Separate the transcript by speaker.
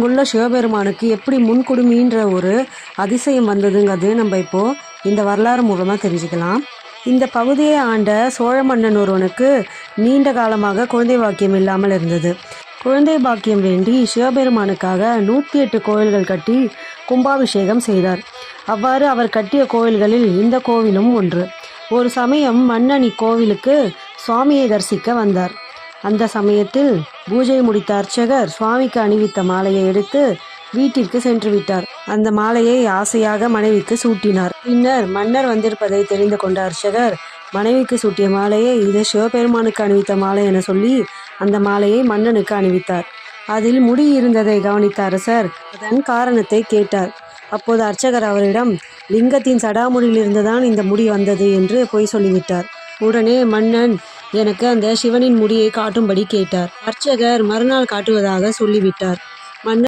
Speaker 1: இங்குள்ள சிவபெருமானுக்கு எப்படி முன்கொடுமின்ற ஒரு அதிசயம் வந்ததுங்கிறது நம்ம இப்போ இந்த வரலாறு மூலமாக தெரிஞ்சுக்கலாம். இந்த பகுதியை ஆண்ட சோழ மன்னன் ஒருவனுக்கு நீண்ட காலமாக குழந்தை பாக்கியம் இல்லாமல் இருந்தது. குழந்தை பாக்கியம் வேண்டி சிவபெருமானுக்காக நூற்றி எட்டு கோயில்கள் கட்டி கும்பாபிஷேகம் செய்தார். அவ்வாறு அவர் கட்டிய கோயில்களில் இந்த கோவிலும் ஒன்று. ஒரு சமயம் மன்னன் இக்கோவிலுக்கு சுவாமியை தரிசிக்க வந்தார். அந்த சமயத்தில் பூஜை முடித்த அர்ச்சகர் சுவாமிக்கு அணிவித்த மாலையை எடுத்து வீட்டிற்கு சென்று விட்டார். அந்த மாலையை ஆசையாக மனைவிக்கு சூட்டினார். பின்னர் மன்னர் வந்திருப்பதை தெரிந்து கொண்ட அர்ச்சகர் மனைவிக்கு சூட்டிய மாலையை இது சிவபெருமானுக்கு அணிவித்த மாலை என சொல்லி அந்த மாலையை மன்னனுக்கு அணிவித்தார். அதில் முடி இருந்ததை கவனித்த அரசர் அதன் காரணத்தை கேட்டார். அப்போது அர்ச்சகர் அவரிடம் லிங்கத்தின் சடாமுடியிலிருந்துதான் இந்த முடி வந்தது என்று பொய் சொல்லிவிட்டார். உடனே மன்னன் எனக்கு அந்த சிவனின் முடியை காட்டும்படி கேட்டார். அர்ச்சகர் மறுநாள் காட்டுவதாக சொல்லிவிட்டார். மன்னர்